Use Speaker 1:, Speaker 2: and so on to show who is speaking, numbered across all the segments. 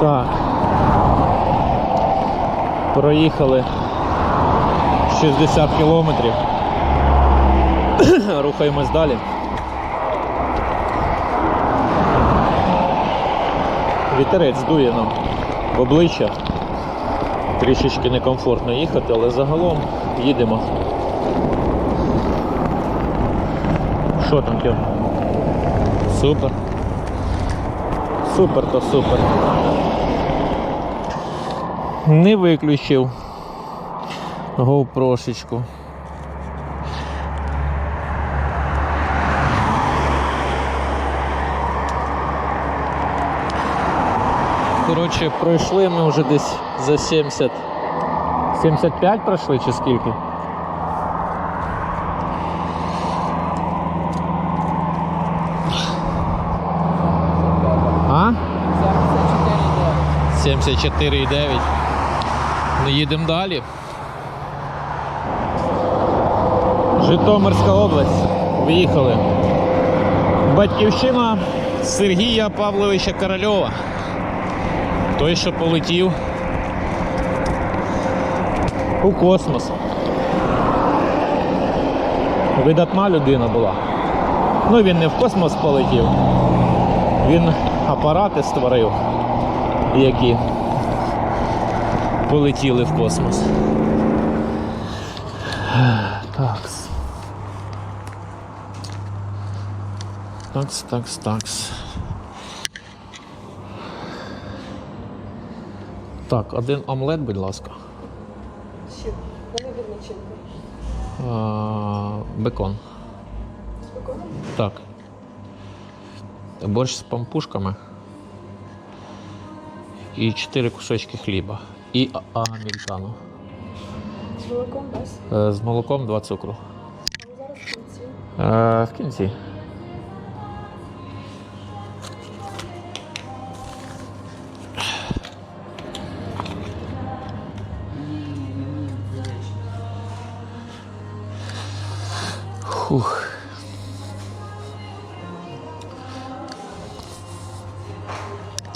Speaker 1: Так. Проїхали 60 кілометрів. Рухаємось далі. Вітерець дує нам в обличчя. Трішечки некомфортно їхати, але загалом їдемо. Що там, Тьом? Супер. Супер то супер. Не виключив гоупрошечку. Коротше, пройшли ми вже десь за 70. 75 пройшли чи скільки? А? 74,9. Ну їдемо далі. Житомирська область. Виїхали. Батьківщина Сергія Павловича Корольова. Той, що полетів у космос. Видатна людина була. Ну він не в космос полетів. Він апарати створив, які полетіли в космос. Такс. Такс, такс, такс. Так, один омлет, будь ласка.
Speaker 2: Ще половина начинка.
Speaker 1: А, бекон.
Speaker 2: З беконом?
Speaker 1: Так. Борщ з пампушками. І 4 кусочки хліба. І американо.
Speaker 2: З молоком без.
Speaker 1: З молоком два цукру.
Speaker 2: Зараз в кінці.
Speaker 1: Е, В кінці.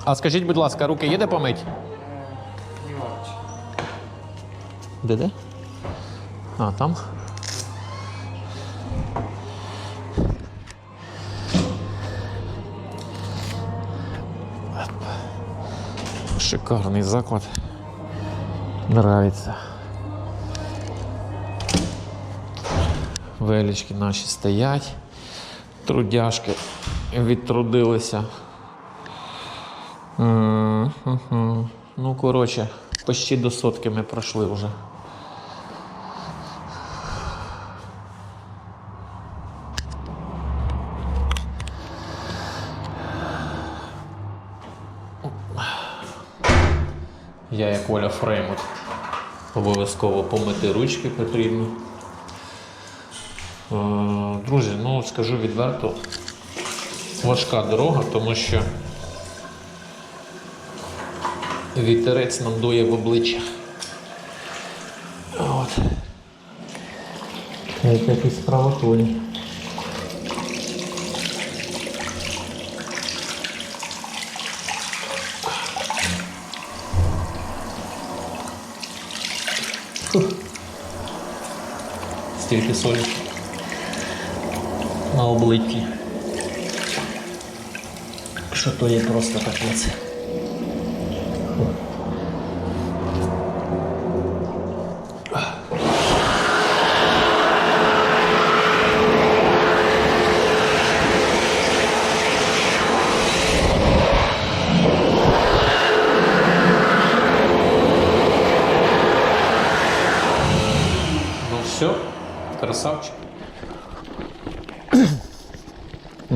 Speaker 1: А скажіть, будь ласка, руки є де помить? Де де? А, там? Шикарний заклад. Нравится. Велички наші стоять. Трудяшки відтрудилися. Ну, коротше, почти до сотки ми пройшли вже. Я як Оля Фреймут. Обов'язково помити ручки потрібно. Е, Друзі, ну скажу відверто, важка дорога, тому що вітерець нам дує в обличчя. От. Як якісь справотолі. Стільки солі на обличчі. Що то є просто капець. Ну все, красавчик.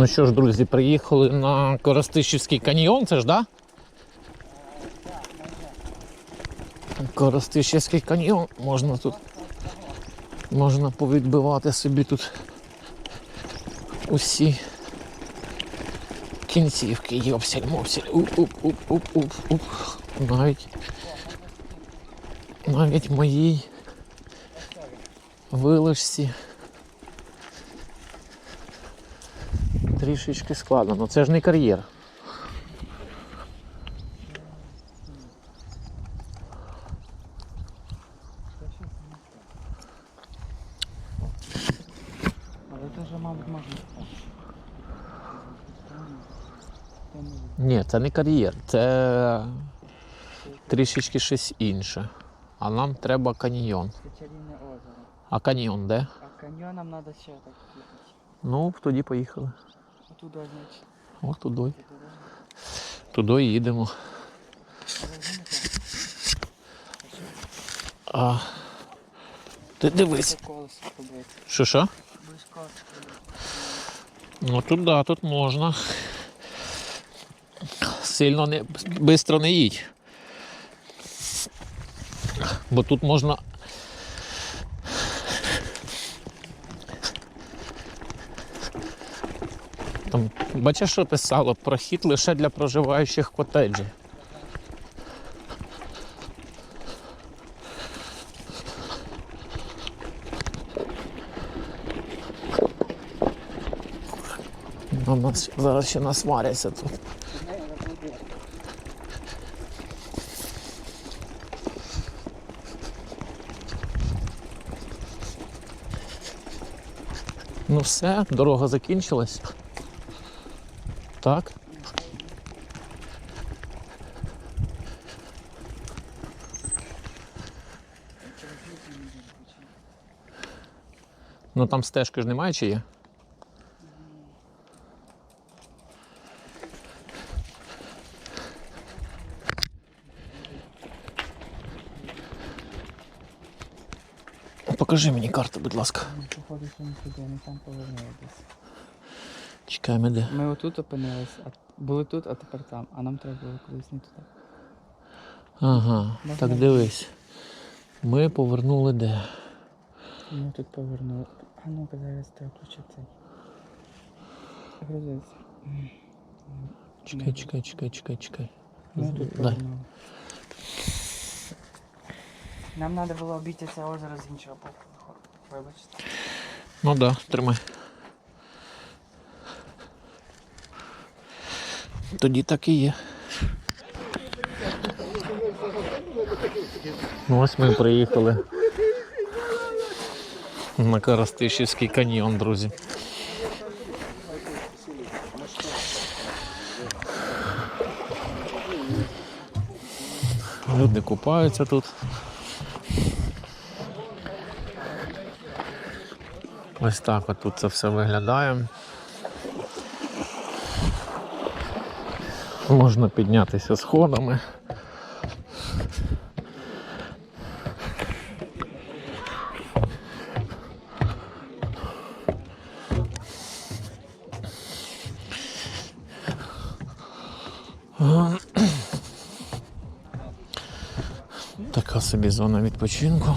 Speaker 1: Ну що ж, друзі, приїхали на Коростишівський каньйон, це ж, да? Коростишівський каньйон, можна тут. Можна повідбивати собі тут усі кінцівки, йопсель, мопсель, уп, уп, уп, уп, уп, уп. Навіть навіть моїй вилежці трішечки складно, але це ж не кар'єр.
Speaker 3: Але це вже мабуть маги.
Speaker 1: Ні, це не кар'єр, це трішечки щось інше. А нам треба каньйон.
Speaker 3: Це озеро.
Speaker 1: А каньйон де?
Speaker 3: А каньйоном треба ще так.
Speaker 1: Ну, тоді поїхали.
Speaker 3: Отуда, значить.
Speaker 1: От туди.
Speaker 3: туди.
Speaker 1: Туди їдемо. А, ти дивись. Що що? Ну тут да, тут можна. Сильно не швидко не їдь. Бо тут можна. Там, бачиш, що писало? Прохід лише для проживаючих котеджів. Ну, нас зараз ще насваряться тут. Ну все, дорога закінчилась. Так. Ну там стежки ж немає чи є? Покажи мені карту, будь ласка.
Speaker 3: Походу що не ми там повернули.
Speaker 1: Чекаємо де.
Speaker 3: Ми отут опинились, а були тут, а тепер там. А нам треба було кудись не туди.
Speaker 1: Ага,
Speaker 3: Можна
Speaker 1: так дивись. Ми повернули де?
Speaker 3: Ми тут повернули. А ну-ка зараз треба включити. Грузиться.
Speaker 1: Чекай, чекай, чекай, чекай, чекай.
Speaker 3: Ми тут
Speaker 1: Дай.
Speaker 3: повернули. Нам треба було обійти це озеро з іншого боку. Вибачте.
Speaker 1: Ну да, тримай. Тоді так і є. Ну, ось ми приїхали на Карастишівський каньйон, друзі. Люди купаються тут. Ось так от тут це все виглядає. Можна піднятися сходами. Така собі зона відпочинку.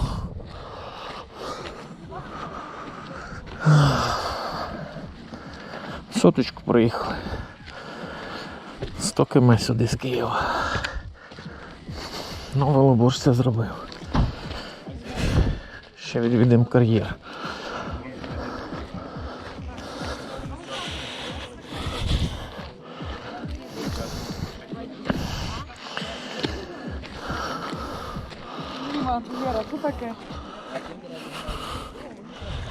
Speaker 1: Соточку проїхали. 100 км сюди з Києва. Ну, Волобуш зробив. Ще відвідемо кар'єр.
Speaker 4: Вера, таке?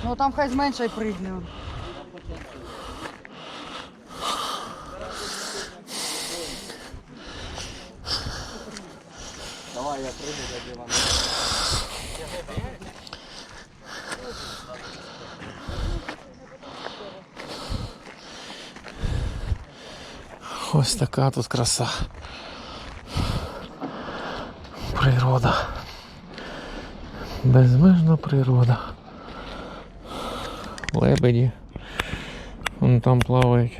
Speaker 4: Ну там хай зменше й пригне.
Speaker 1: Ось така тут краса. Природа. Безмежна природа. Лебеді. Вон там плавають.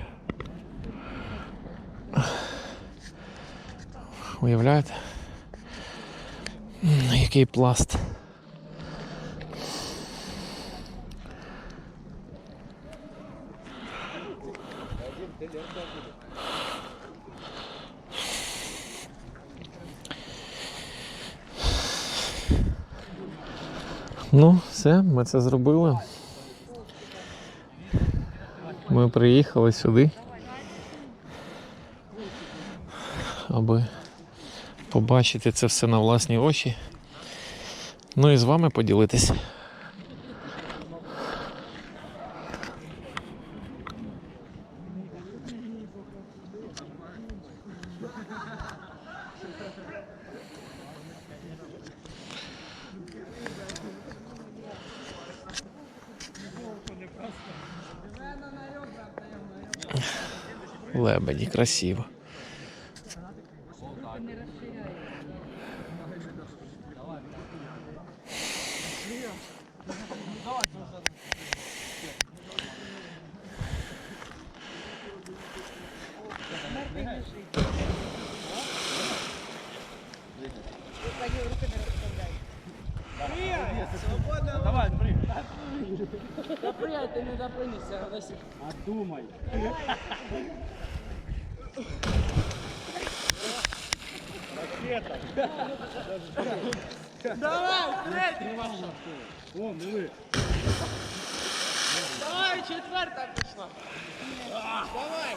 Speaker 1: Уявляєте? М, Який пласт. Ну, все, ми це зробили. Ми приїхали сюди, аби побачити це все на власні очі. Ну і з вами поділитись. Лебеді красиво. Давай, Да прыгай, ты не допрыгнешься, Радосик. А думай. Ракета. Давай, третий. Вон, давай. Давай, четвертая пошла. Давай,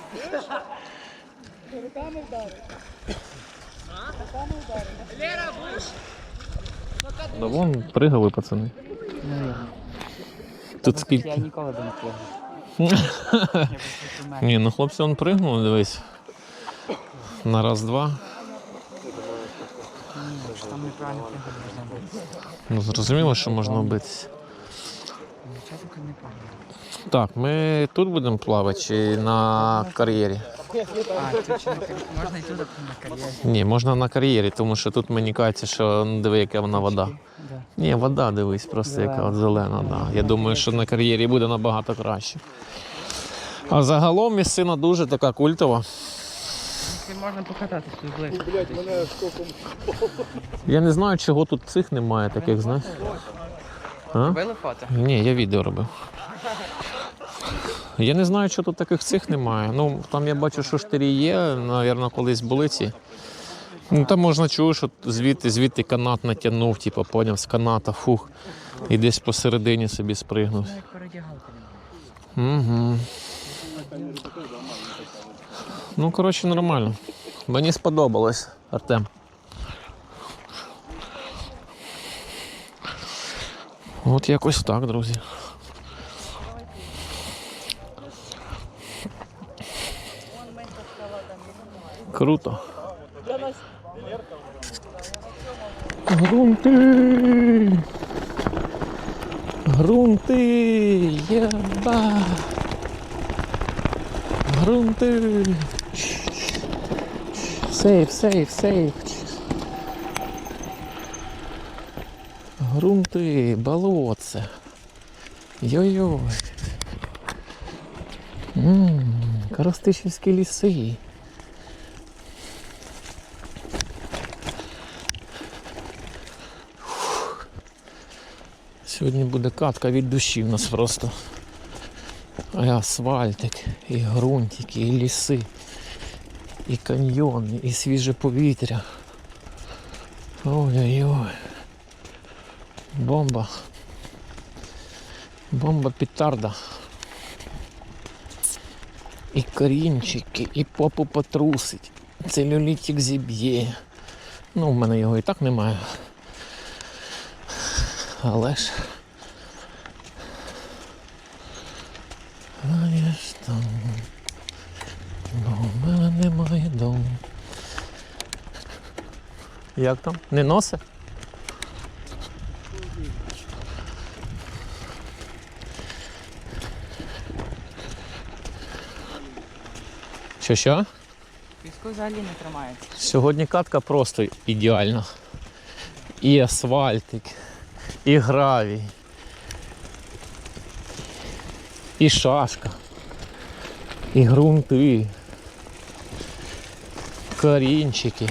Speaker 1: пригали, пацани. Тут
Speaker 3: Я ніколи не плигав.
Speaker 1: Ні, ну хлопці он пригнув, дивись. На раз-два.
Speaker 3: Бути.
Speaker 1: Ну зрозуміло, що можна вбитися. Так, ми тут будемо плавати чи на кар'єрі?
Speaker 3: Можна і тут на кар'єрі.
Speaker 1: Ні, можна на кар'єрі, тому що тут мені кажеться, що ну, диви, яка вона вода. Ні, вода, дивись, просто яка
Speaker 3: Зелена.
Speaker 1: от зелена, да. Я думаю, що на кар'єрі буде набагато краще. А загалом місцина дуже така культова.
Speaker 3: Можна покататись тут близько.
Speaker 1: Я не знаю, чого тут цих немає, таких, знаєш. А?
Speaker 3: Робили фото?
Speaker 1: Ні, я відео робив. Я не знаю, що тут таких цих немає. Ну, там я бачу, що штирі є, напевно, колись були ці. Ну, там можна чути, що звідти, звідти канат натягнув, типу, поняв, з каната, фух. І десь посередині собі спригнув.
Speaker 3: Ну.
Speaker 1: Угу. Ну, коротше, нормально. Мені сподобалось, Артем. От якось так, друзі. Круто. Грунти! Грунти! Єба! Грунти! Сейф, сейф, сейф. Грунти, болотце. Йой-йой. Коростишівські ліси. Сьогодні буде катка від душі в нас просто. І асфальтик, і ґрунтики, і ліси, і каньйони, і свіже повітря. Ой-ой-ой. Бомба. Бомба петарда. І корінчики, і попу потрусить. Целюлітик зіб'є. Ну, в мене його і так немає. Але ж. Знаєш там. Бо в мене немає дому. Як там? Не носе? Що що?
Speaker 3: Піску взагалі не тримається.
Speaker 1: Сьогодні катка просто ідеальна. І асфальтик, і гравій, і шашка, і ґрунти, корінчики.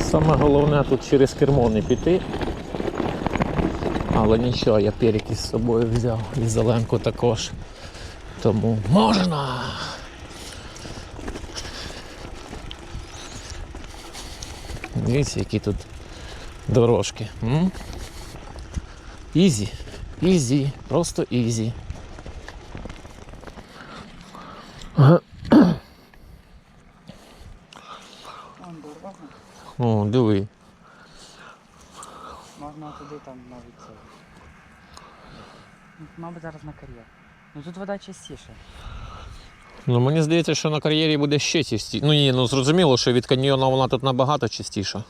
Speaker 1: Саме головне тут через кермо не піти. Але нічого, я перік із собою взяв і зеленку також. Тому можна. Дивіться, які тут дорожки. Ізі. Ізі. Просто ізі.
Speaker 3: Вон дорога.
Speaker 1: О, диви.
Speaker 3: Можна туди там навіть це. Ну, тут вода чистіша.
Speaker 1: Ну, мені здається, що на кар'єрі буде ще чистіше. Ну ні, ну зрозуміло, що від каньйона вона тут набагато чистіша.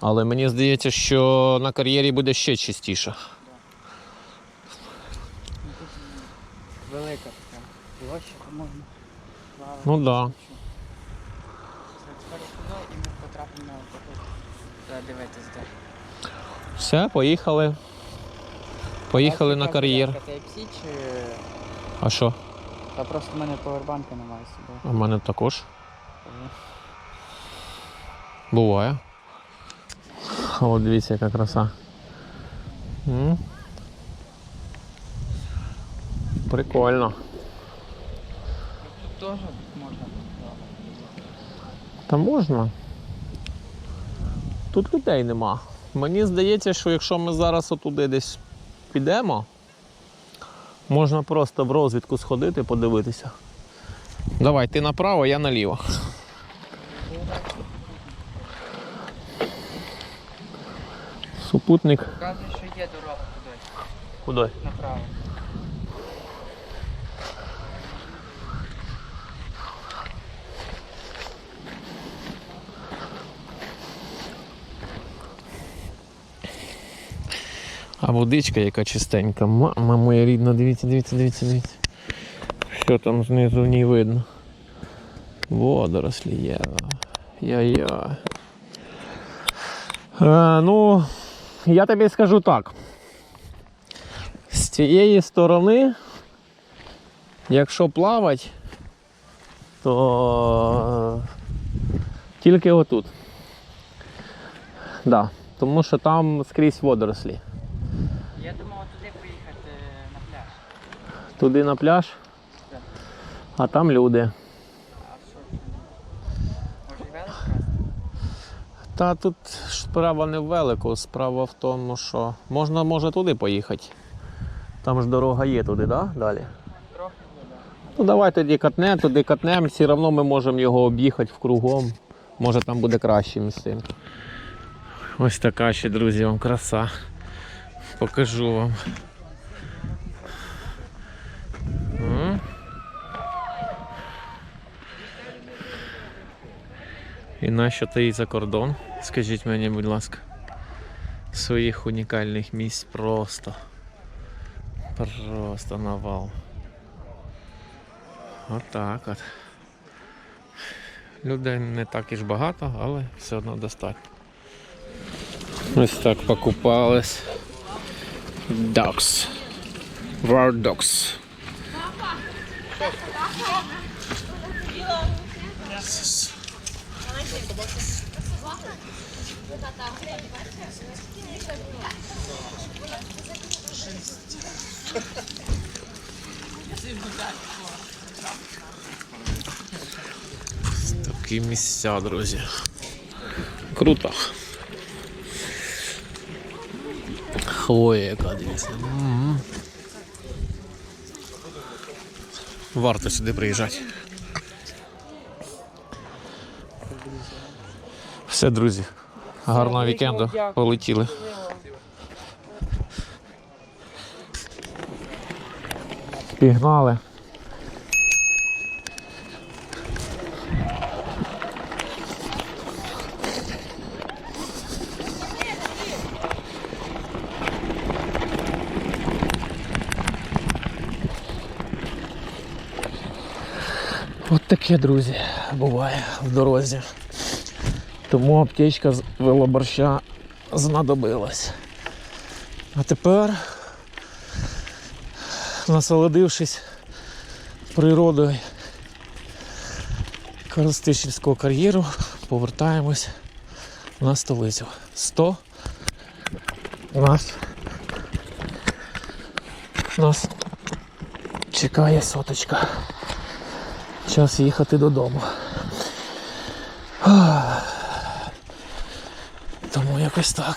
Speaker 1: Але мені здається, що на кар'єрі буде ще чистіше.
Speaker 3: Велика така площа, то можна плавати.
Speaker 1: Ну так. Да.
Speaker 3: Тепер сюди і ми потрапимо. Дивитись, де.
Speaker 1: Все, поїхали. Поїхали на кар'єр.
Speaker 3: Type-C чи...
Speaker 1: А що?
Speaker 3: Та просто в мене повербанка немає з собою.
Speaker 1: У мене також. Буває. А От дивіться, яка краса. М? Прикольно.
Speaker 3: Тут теж можна.
Speaker 1: Та можна. Тут людей нема. Мені здається, що якщо ми зараз отуди десь підемо, можна просто в розвідку сходити, подивитися. Давай, ти направо, я наліво. Супутник.
Speaker 3: Показує, що є дорога туди,
Speaker 1: Куди?
Speaker 3: направо.
Speaker 1: А водичка яка чистенька. Мама моя рідна, дивіться, дивіться, дивіться, дивіться. Що там знизу в ній видно? Водорослі є. Я-я. Е, ну, я тобі скажу так. З цієї сторони, якщо плавати, то тільки отут. Да, тому що там скрізь водорослі.
Speaker 3: Я думав туди поїхати на пляж.
Speaker 1: Туди на пляж, а там люди. Та тут справа не в справа в тому, що можна може туди поїхати. Там ж дорога є туди, да? Далі.
Speaker 3: Трохи.
Speaker 1: Ну давай тоді катне, туди катнемо, все одно ми можемо його об'їхати вкругом. Може там буде краще місцин. Ось така ще, друзі, вам краса. Покажу вам. І нащо ти за кордон? Скажіть мені, будь ласка. Своїх унікальних місць просто. Просто навал. Отак от. Людей не так і ж багато, але все одно достатньо. Ось так покупались. Dogs. War dogs. Такі місця, друзі. Круто. Хвоя яка дивіться. Варто сюди приїжджати. Все, друзі. Гарного вікенду. Полетіли. Пігнали. От таке, друзі, буває в дорозі. Тому аптечка з велоборща знадобилась. А тепер, насолодившись природою Коростишівського кар'єру, повертаємось на столицю. 100 нас, нас чекає соточка. Час їхати додому. Тому якось так.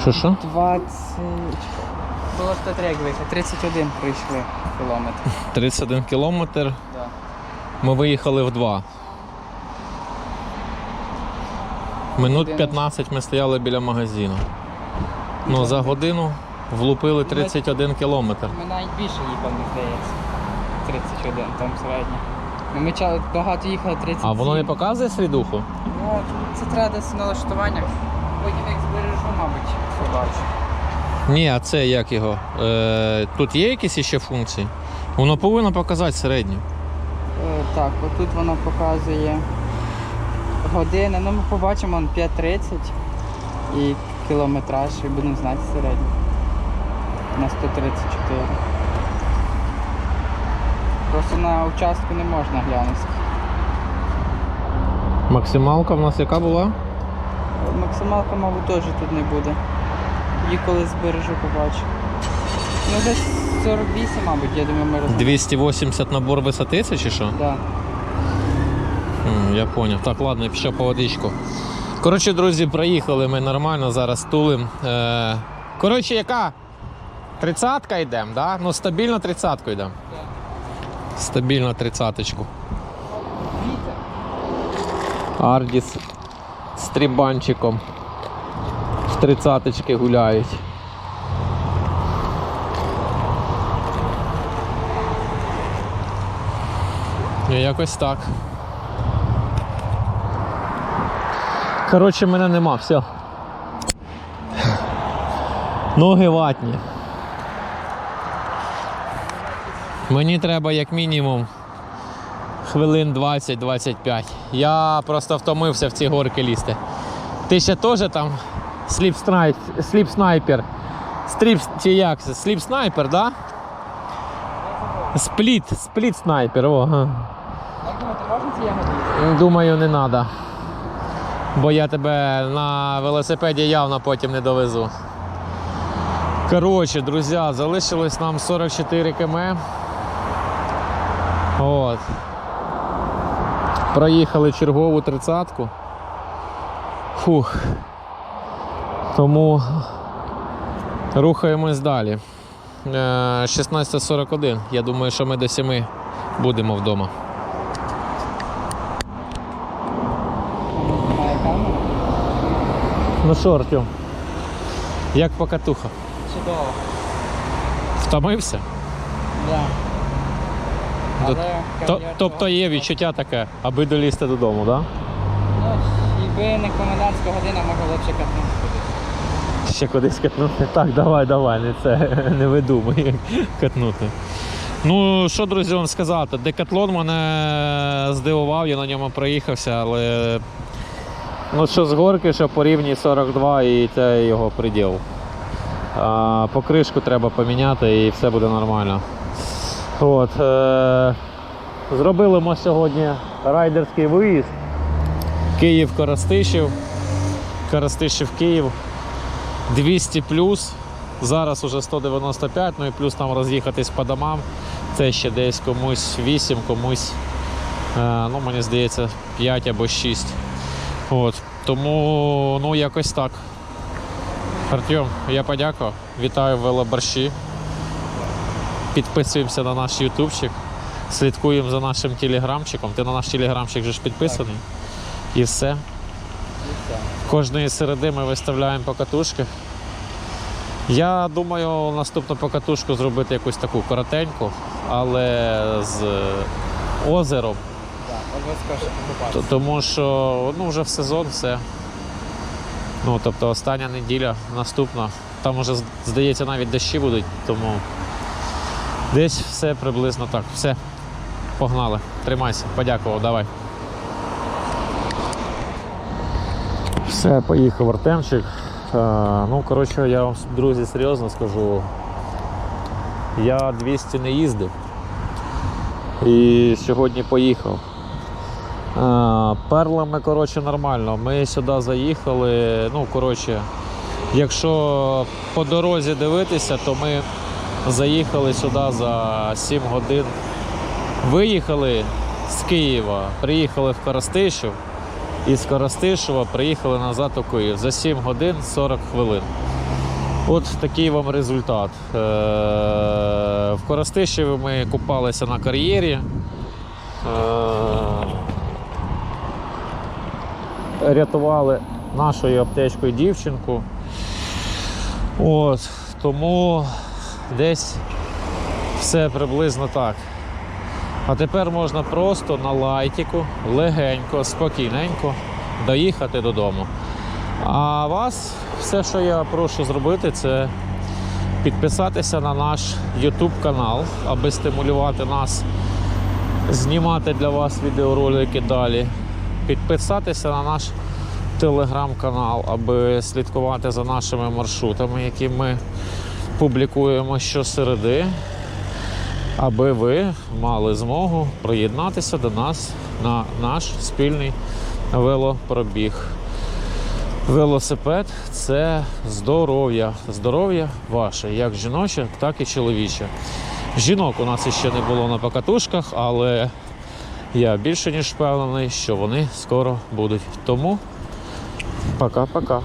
Speaker 1: Що що?
Speaker 3: 20... Було 103, як виїхати. 31 прийшли кілометр.
Speaker 1: 31 кілометр.
Speaker 3: Да.
Speaker 1: Ми виїхали в 2. Минут 15 ми стояли біля магазину. Ну, за годину влупили 31 кілометр.
Speaker 3: Ми навіть більше їхали, здається. 31 там середньо. Ну, ми багато їхали 37.
Speaker 1: А воно не показує слідуху?
Speaker 3: Ну, це треба десь в налаштуваннях. Потім як збережу, мабуть, побачу.
Speaker 1: Ні, а це як його? Е, тут є якісь ще функції? Воно повинно показати середню.
Speaker 3: Е, так, отут воно показує години. Ну, ми побачимо 5.30 і кілометраж, і будемо знати середньо. На 134. Просто на участку не можна глянути.
Speaker 1: Максималка в нас яка була?
Speaker 3: Максималка, мабуть, теж тут не буде. Її коли збережу, побачу. Ну, десь 48, мабуть, я думаю, ми розуміємо.
Speaker 1: 280 набор висоти це чи що?
Speaker 3: Да.
Speaker 1: Я поняв. Так, ладно, пішов по водичку. Коротше, друзі, проїхали ми нормально, зараз тулим. Е, коротше, яка? Тридцятка йдемо, да? Ну, стабільно тридцятку йдемо. Стабільно тридцяточку. Ардіс з трібанчиком. В тридцяточки гуляють. І Якось так. Коротше, мене нема, все. Ноги ватні. Мені треба як мінімум хвилин 20-25. Я просто втомився в ці горки лізти. Ти ще теж там сліп, снайп, сліп снайпер. Стріп чи як? Сліп снайпер, да? Спліт, спліт снайпер. О.
Speaker 3: Як думаєте, можна ці ягоди?
Speaker 1: Думаю, не треба. Бо я тебе на велосипеді явно потім не довезу. Коротше, друзі, залишилось нам 44 км. От. Проїхали чергову тридцятку. Фух. Тому рухаємось далі. Е, 16.41. Я думаю, що ми до 7 будемо вдома. Ну що, Артем, як покатуха?
Speaker 3: Чудово.
Speaker 1: Втомився?
Speaker 3: Да. Але
Speaker 1: То, тобто є відчуття таке, аби долізти додому, так?
Speaker 3: Ну, якби не комендантська година, б ще катнути.
Speaker 1: Ще кудись катнути. Так, давай, давай, не це не видумуй, як катнути. Ну, що, друзі, вам сказати, декатлон мене здивував, я на ньому проїхався, але ну, що з горки, що по рівні 42 і це його приділ. А, покришку треба поміняти і все буде нормально. От, е- зробили ми сьогодні райдерський виїзд. Київ Коростишів. Коростишів Київ. 200 плюс. Зараз уже 195, ну і плюс там роз'їхатись по домам. Це ще десь комусь 8, комусь, е, ну мені здається, 5 або 6. От. Тому ну якось так. Артем, я подякував. Вітаю велоборщі. Підписуємося на наш ютубчик. Слідкуємо за нашим телеграмчиком. Ти на наш телеграмчик же ж підписаний. І все. Кожної середи ми виставляємо покатушки. Я думаю, наступну покатушку зробити якусь таку коротеньку, але з озером.
Speaker 3: Так,
Speaker 1: Т- Тому що ну, вже в сезон все. Ну, тобто остання неділя, наступна. Там уже, здається, навіть дощі будуть, тому десь все приблизно так. Все. Погнали. Тримайся, подякував, давай. Все, поїхав Артемчик. Е, ну, коротше, я вам, друзі, серйозно скажу. Я 200 не їздив. І сьогодні поїхав. А, Перлами, коротше, нормально. Ми сюди заїхали. Ну, коротше, якщо по дорозі дивитися, то ми заїхали сюди за 7 годин. Виїхали з Києва, приїхали в Коростишів, і з Коростишева приїхали назад у Київ за 7 годин 40 хвилин. От такий вам результат. Е, В Коростишеві ми купалися на кар'єрі. Е, рятували нашою аптечкою дівчинку. От, тому десь все приблизно так. А тепер можна просто на лайтіку, легенько, спокійненько доїхати додому. А вас все, що я прошу зробити, це підписатися на наш YouTube канал, аби стимулювати нас знімати для вас відеоролики далі. Підписатися на наш телеграм-канал, аби слідкувати за нашими маршрутами, які ми публікуємо щосереди, аби ви мали змогу приєднатися до нас на наш спільний велопробіг. Велосипед це здоров'я. Здоров'я ваше, як жіноче, так і чоловіче. Жінок у нас ще не було на покатушках, але я більше ніж впевнений, що вони скоро будуть. Тому пока-пока.